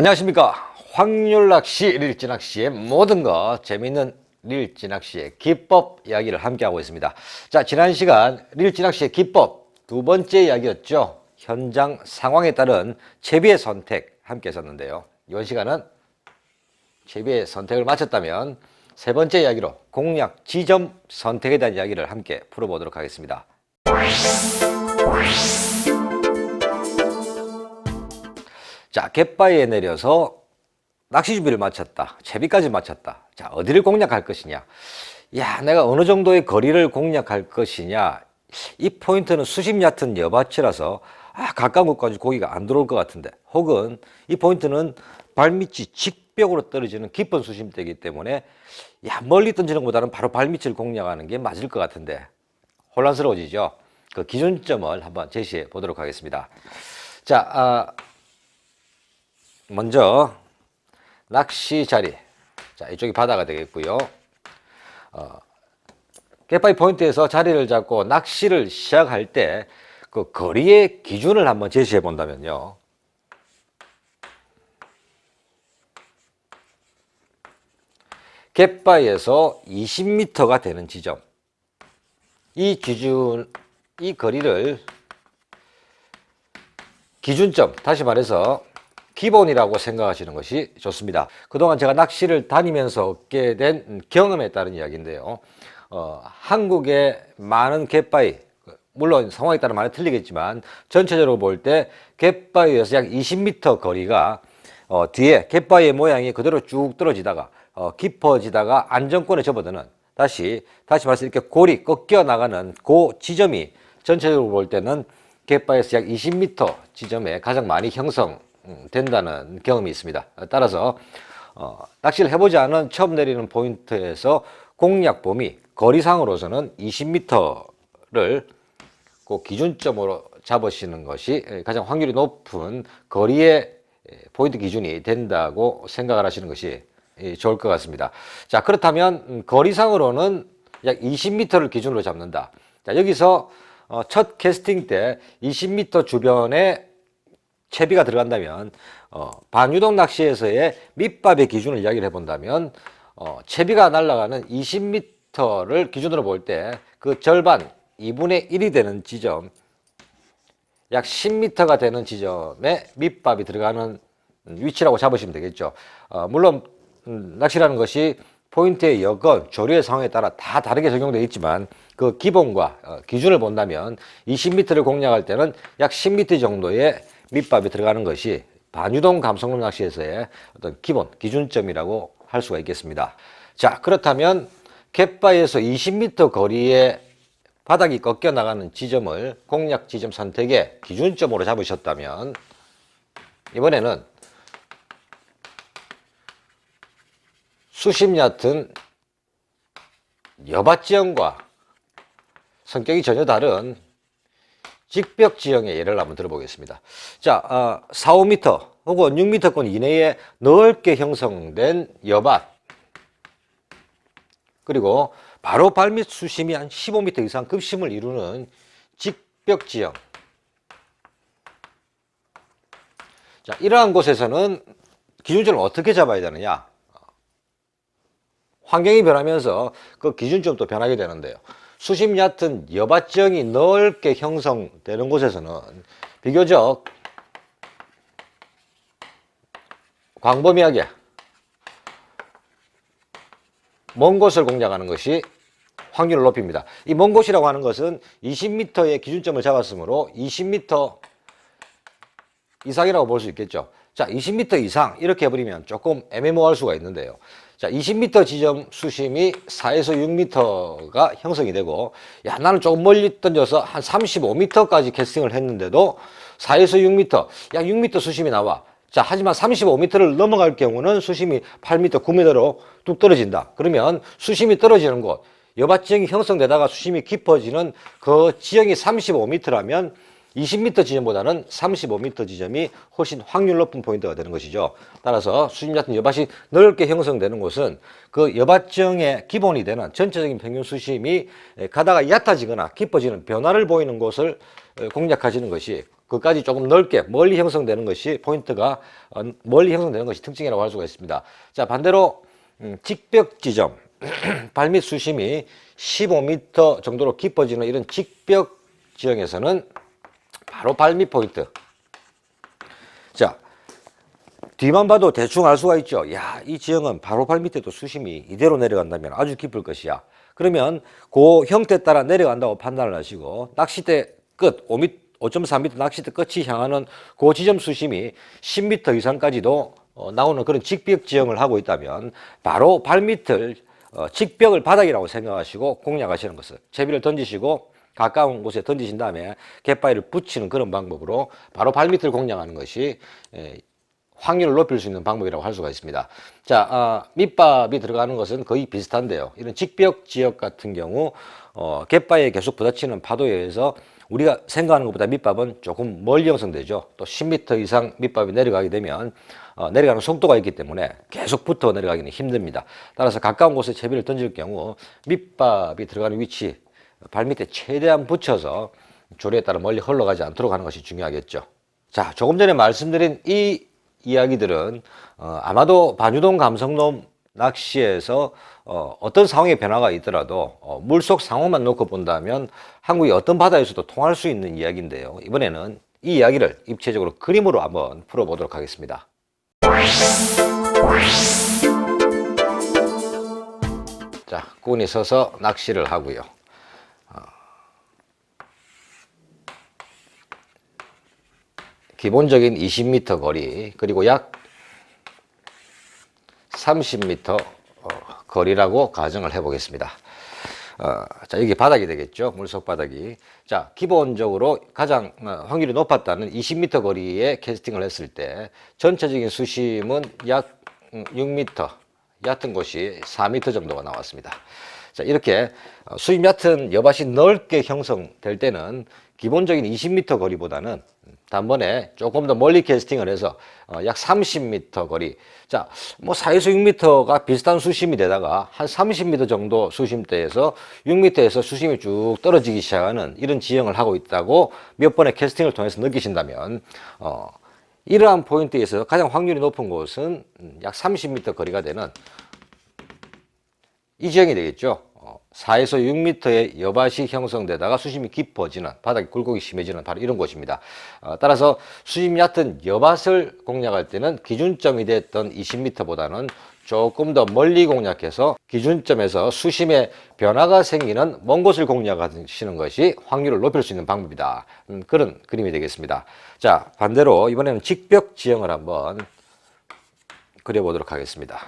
안녕하십니까. 확률낚시 릴진낚시의 모든 것 재미있는 릴진낚시의 기법 이야기를 함께하고 있습니다. 자 지난 시간 릴진낚시의 기법 두 번째 이야기였죠. 현장 상황에 따른 채비의 선택 함께 했었는데요. 이번 시간은 채비의 선택을 마쳤다면 세 번째 이야기로 공략 지점 선택에 대한 이야기를 함께 풀어보도록 하겠습니다 자, 갯바위에 내려서 낚시 준비를 마쳤다. 채비까지 마쳤다. 자, 어디를 공략할 것이냐? 야, 내가 어느 정도의 거리를 공략할 것이냐? 이 포인트는 수심 얕은 여밭이라서 아, 가까운 곳까지 고기가 안 들어올 것 같은데 혹은 이 포인트는 발밑이 직벽으로 떨어지는 깊은 수심대이기 때문에 야, 멀리 던지는 것보다는 바로 발밑을 공략하는 게 맞을 것 같은데 혼란스러워지죠. 그 기준점을 한번 제시해 보도록 하겠습니다. 자, 아, 먼저 낚시 자리. 자 이쪽이 바다가 되겠고요. 어, 갯바위 포인트에서 자리를 잡고 낚시를 시작할 때 그 거리의 기준을 한번 제시해 본다면요. 갯바위에서 20m가 되는 지점. 이 기준 이 거리를 기준점 다시 말해서 기본이라고 생각하시는 것이 좋습니다. 그동안 제가 낚시를 다니면서 얻게 된 경험에 따른 이야기인데요. 어, 한국의 많은 갯바위, 물론 상황에 따라 많이 틀리겠지만 전체적으로 볼 때 갯바위에서 약 20m 거리가 어, 뒤에 갯바위의 모양이 그대로 쭉 떨어지다가 어, 깊어지다가 안정권에 접어드는 다시 다시 말해서 이렇게 골이 꺾여 나가는 그 지점이 전체적으로 볼 때는 갯바위에서 약 20m 지점에 가장 많이 형성 음, 된다는 경험이 있습니다. 따라서 어, 낚시를 해보지 않은 처음 내리는 포인트에서 공략 범위 거리상으로서는 20m를 그 기준점으로 잡으시는 것이 가장 확률이 높은 거리의 포인트 기준이 된다고 생각을 하시는 것이 좋을 것 같습니다. 자 그렇다면 음, 거리상으로는 약 20m를 기준으로 잡는다. 자 여기서 어, 첫 캐스팅 때 20m 주변에 채비가 들어간다면 어, 반유동 낚시에서의 밑밥의 기준을 이야기를 해본다면 어, 채비가 날아가는 20m를 기준으로 볼 때 그 절반 2분의 1이 되는 지점 약 10m가 되는 지점에 밑밥이 들어가는 위치라고 잡으시면 되겠죠. 어, 물론 음, 낚시라는 것이 포인트의 여건, 조류의 상황에 따라 다 다르게 적용되어 있지만 그 기본과 어, 기준을 본다면 20m를 공략할 때는 약 10m 정도의 밑밥이 들어가는 것이 반유동 감성론 낚시에서의 어떤 기본 기준점이라고 할 수가 있겠습니다. 자 그렇다면 갯바에서 20m 거리에 바닥이 꺾여 나가는 지점을 공략 지점 선택의 기준점으로 잡으셨다면 이번에는 수심 얕은 여밭 지형과 성격이 전혀 다른 직벽 지형의 예를 한번 들어보겠습니다. 자, 어, 4, 5m 혹은 6m권 이내에 넓게 형성된 여밭 그리고 바로 발밑 수심이 한 15m 이상 급심을 이루는 직벽 지형 자, 이러한 곳에서는 기준점을 어떻게 잡아야 되느냐 환경이 변하면서 그 기준점도 변하게 되는데요. 수심 얕은 여밭지형이 넓게 형성되는 곳에서는 비교적 광범위하게 먼 곳을 공략하는 것이 확률을 높입니다. 이 먼 곳이라고 하는 것은 20m의 기준점을 잡았으므로 20m 이상이라고 볼 수 있겠죠. 자, 20m 이상 이렇게 해버리면 조금 애매모호할 수가 있는데요. 자, 20m 지점 수심이 4에서 6m가 형성이 되고, 야, 나는 조금 멀리 던져서 한 35m까지 캐스팅을 했는데도 4에서 6m, 약 6m 수심이 나와. 자, 하지만 35m를 넘어갈 경우는 수심이 8m, 9m로 뚝 떨어진다. 그러면 수심이 떨어지는 곳, 여밭 지형이 형성되다가 수심이 깊어지는 그 지형이 35m라면 20m 지점보다는 35m 지점이 훨씬 확률 높은 포인트가 되는 것이죠. 따라서 수심 얕은 여밭이 넓게 형성되는 곳은 그 여밭정의 기본이 되는 전체적인 평균 수심이 가다가 얕아지거나 깊어지는 변화를 보이는 곳을 공략하시는 것이 그까지 조금 넓게 멀리 형성되는 것이 포인트가 어, 멀리 형성되는 것이 특징이라고 할 수가 있습니다. 자 반대로 음, 직벽 지점 발밑 수심이 15m 정도로 깊어지는 이런 직벽 지형에서는 바로 발밑 포인트. 자 뒤만 봐도 대충 알 수가 있죠. 야, 이 지형은 바로 발 밑에도 수심이 이대로 내려간다면 아주 깊을 것이야. 그러면 그 형태에 따라 내려간다고 판단을 하시고 낚싯대 끝 5m, 5.4m 낚싯대 끝이 향하는 그 지점 수심이 10m 이상까지도 어, 나오는 그런 직벽 지형을 하고 있다면 바로 발 밑을 어, 직벽을 바닥이라고 생각하시고 공략하시는 것을 채비를 던지시고 가까운 곳에 던지신 다음에 갯바위를 붙이는 그런 방법으로 바로 발밑을 공략하는 것이 에, 확률을 높일 수 있는 방법이라고 할 수가 있습니다. 자, 아, 밑밥이 들어가는 것은 거의 비슷한데요. 이런 직벽 지역 같은 경우 어, 갯바위에 계속 부딪히는 파도에 의해서 우리가 생각하는 것보다 밑밥은 조금 멀리 형성되죠. 또 10m 이상 밑밥이 내려가게 되면 어, 내려가는 속도가 있기 때문에 계속 붙어 내려가기는 힘듭니다. 따라서 가까운 곳에 채비를 던질 경우 밑밥이 들어가는 위치 발밑에 최대한 붙여서 조리에 따라 멀리 흘러가지 않도록 하는 것이 중요하겠죠. 자, 조금 전에 말씀드린 이 이야기들은 어, 아마도 반유동 감성돔 낚시에서 어, 어떤 상황의 변화가 있더라도 어, 물속 상황만 놓고 본다면 한국의 어떤 바다에서도 통할 수 있는 이야기인데요. 이번에는 이 이야기를 입체적으로 그림으로 한번 풀어보도록 하겠습니다. 자, 꾼이 서서 낚시를 하고요. 기본적인 20m 거리 그리고 약 30m 어, 거리라고 가정을 해 보겠습니다. 어, 자 여기 바닥이 되겠죠? 물속 바닥이. 자 기본적으로 가장 어, 확률이 높았다는 20m 거리에 캐스팅을 했을 때 전체적인 수심은 약 6m 얕은 곳이 4m 정도가 나왔습니다. 자 이렇게 어, 수심 얕은 여밭이 넓게 형성될 때는 기본적인 20m 거리보다는 단번에 조금 더 멀리 캐스팅을 해서 어, 약 30m 거리. 자, 뭐 4에서 6m가 비슷한 수심이 되다가 한 30m 정도 수심대에서 6m에서 수심이 쭉 떨어지기 시작하는 이런 지형을 하고 있다고 몇 번의 캐스팅을 통해서 느끼신다면 어, 이러한 포인트에서 가장 확률이 높은 곳은 약 30m 거리가 되는 이 지형이 되겠죠. 4에서 6m의 여밭이 형성되다가 수심이 깊어지는 바닥이 굴곡이 심해지는 바로 이런 곳입니다. 어, 따라서 수심 얕은 여밭을 공략할 때는 기준점이 됐던 20m보다는 조금 더 멀리 공략해서 기준점에서 수심의 변화가 생기는 먼 곳을 공략하시는 것이 확률을 높일 수 있는 방법이다. 음, 그런 그림이 되겠습니다. 자 반대로 이번에는 직벽 지형을 한번 그려보도록 하겠습니다.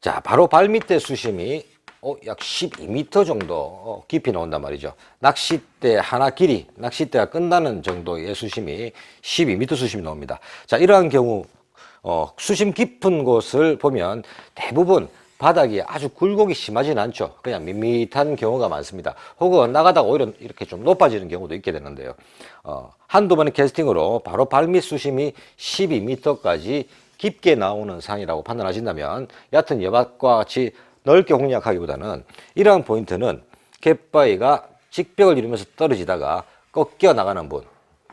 자 바로 발밑에 수심이 어, 약 12m 정도 어, 깊이 나온단 말이죠. 낚싯대 하나 길이, 낚싯대가 끝나는 정도의 수심이 12m 수심이 나옵니다. 자, 이러한 경우 어, 수심 깊은 곳을 보면 대부분 바닥이 아주 굴곡이 심하지는 않죠. 그냥 밋밋한 경우가 많습니다. 혹은 나가다가 오히려 이렇게 좀 높아지는 경우도 있게 되는데요. 어, 한두 번의 캐스팅으로 바로 발밑 수심이 12m까지 깊게 나오는 상이라고 판단하신다면 얕은 여밭과 같이 넓게 공략하기보다는 이러한 포인트는 갯바위가 직벽을 이루면서 떨어지다가 꺾여 나가는 분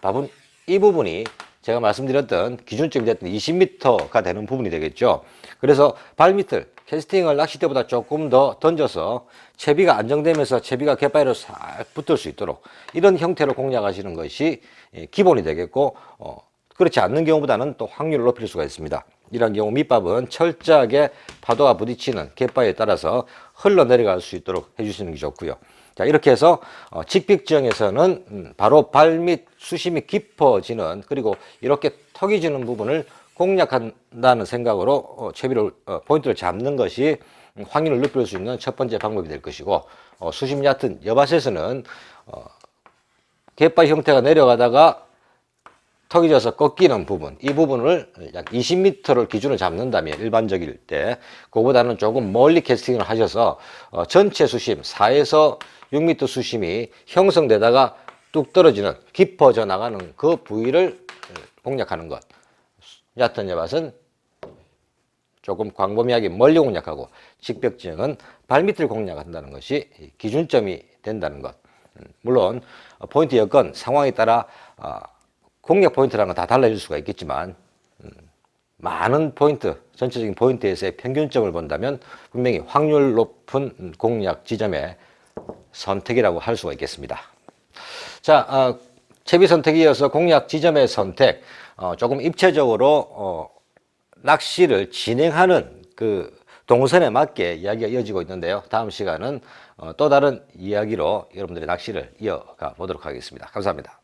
밥은 이 부분이 제가 말씀드렸던 기준점이 됐던 20m가 되는 부분이 되겠죠. 그래서 발밑을 캐스팅을 낚싯대보다 조금 더 던져서 채비가 안정되면서 채비가 갯바위로 싹 붙을 수 있도록 이런 형태로 공략하시는 것이 기본이 되겠고 어, 그렇지 않는 경우보다는 또 확률을 높일 수가 있습니다 이런 경우 밑밥은 철저하게 파도가 부딪히는 갯바위에 따라서 흘러내려갈 수 있도록 해주시는 게 좋고요. 자 이렇게 해서 어, 직벽 지형에서는 음, 바로 발 밑 수심이 깊어지는 그리고 이렇게 턱이 지는 부분을 공략한다는 생각으로 어, 채비를 어, 포인트를 잡는 것이 음, 확률을 높일 수 있는 첫 번째 방법이 될 것이고 어, 수심 얕은 여밭에서는 어, 갯바위 형태가 내려가다가 턱이 져서 꺾이는 부분 이 부분을 약 20m를 기준을 잡는다면 일반적일 때 그보다는 조금 멀리 캐스팅을 하셔서 어, 전체 수심 4에서 6m 수심이 형성되다가 뚝 떨어지는 깊어져 나가는 그 부위를 공략하는 것. 얕은 여밭은 조금 광범위하게 멀리 공략하고 직벽 지형은 발밑을 공략한다는 것이 기준점이 된다는 것. 음, 물론 포인트 여건 상황에 따라 어, 공략 포인트라는 건 다 달라질 수가 있겠지만 음, 많은 포인트, 전체적인 포인트에서의 평균점을 본다면 분명히 확률 높은 음, 공략 지점의 선택이라고 할 수가 있겠습니다. 자, 어, 채비 선택에 이어서 공략 지점의 선택, 어, 조금 입체적으로 어, 낚시를 진행하는 그 동선에 맞게 이야기가 이어지고 있는데요. 다음 시간은 어, 또 다른 이야기로 여러분들의 낚시를 이어가 보도록 하겠습니다. 감사합니다.